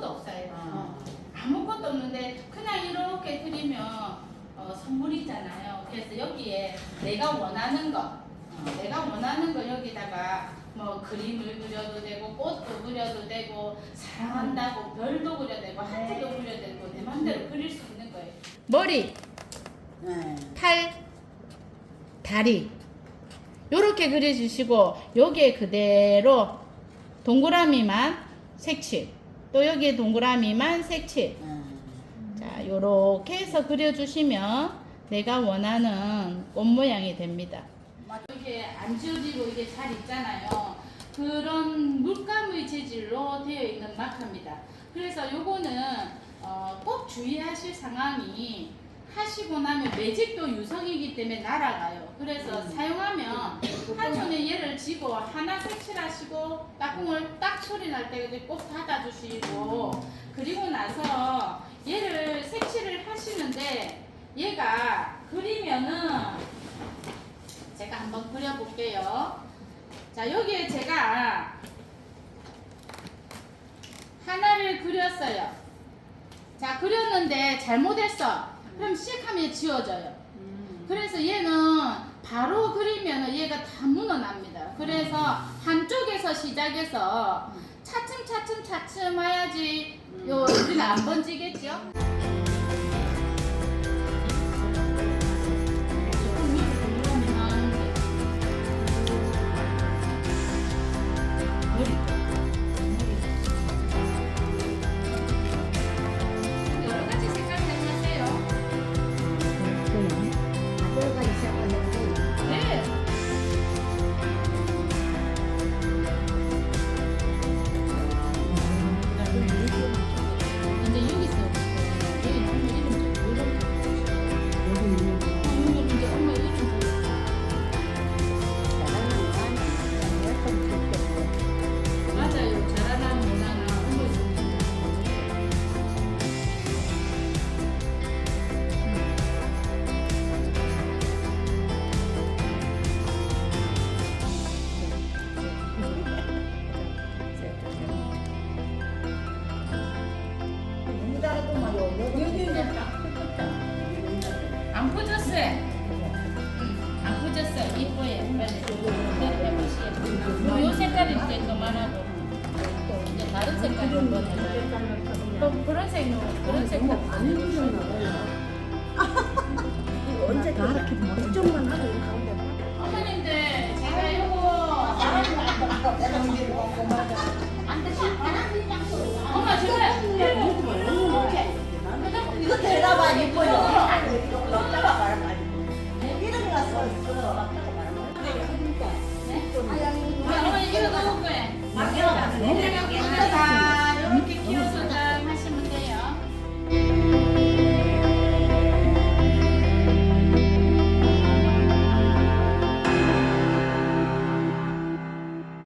아무것도 없어요. 아. 어. 아무것도 없는데 그냥 이렇게 드리면 어, 선물이잖아요. 그래서 여기에 내가 원하는 것, 어, 내가 원하는 거 여기다가 뭐 그림을 그려도 되고 꽃도 그려도 되고 사랑한다고 별도 그려도 되고 하트도 네. 그려도 되고 내 맘대로 그릴 수 있는 거예요. 머리, 네. 팔, 다리 요렇게 그려주시고 여기에 그대로 동그라미만 색칠 또 여기에 동그라미만 색칠. 네. 자 요렇게 해서 그려주시면 내가 원하는 꽃 모양이 됩니다. 이게 안 지워지고 이게 잘 있잖아요. 그런 물감의 재질로 되어 있는 마카입니다. 그래서 요거는 어, 꼭 주의하실 상황이 하시고 나면 매직도 유성이기 때문에 날아가요. 그래서 사용하면 한 손에 얘를 쥐고 하나 색칠하시고 따궁을 딱 소리 날 때 꼭 닫아주시고 그리고 나서 얘를 색칠을 하시는데 얘가 그리면은 제가 한번 그려볼게요. 자 여기에 제가 하나를 그렸어요. 자 그렸는데 잘못했어. 그럼 시작하면 지워져요. 그래서 얘는 바로 그리면 얘가 다 묻어납니다. 그래서 한쪽 에서 시작해서 차츰 차츰 차츰 해야지 요 우리가 안 번지겠죠? 해보시요. 요 색깔이 이제 그만하고 이제 다른 색깔 한번 해봐요. 또 그런 색으로 그런 색깔 안 해주셨나 봐요. 이거 언제 다 이렇게 걱정만 하고 이 가운데 어머님들 제가 요거 엄마 제가 이거 대답 안 예뻐요.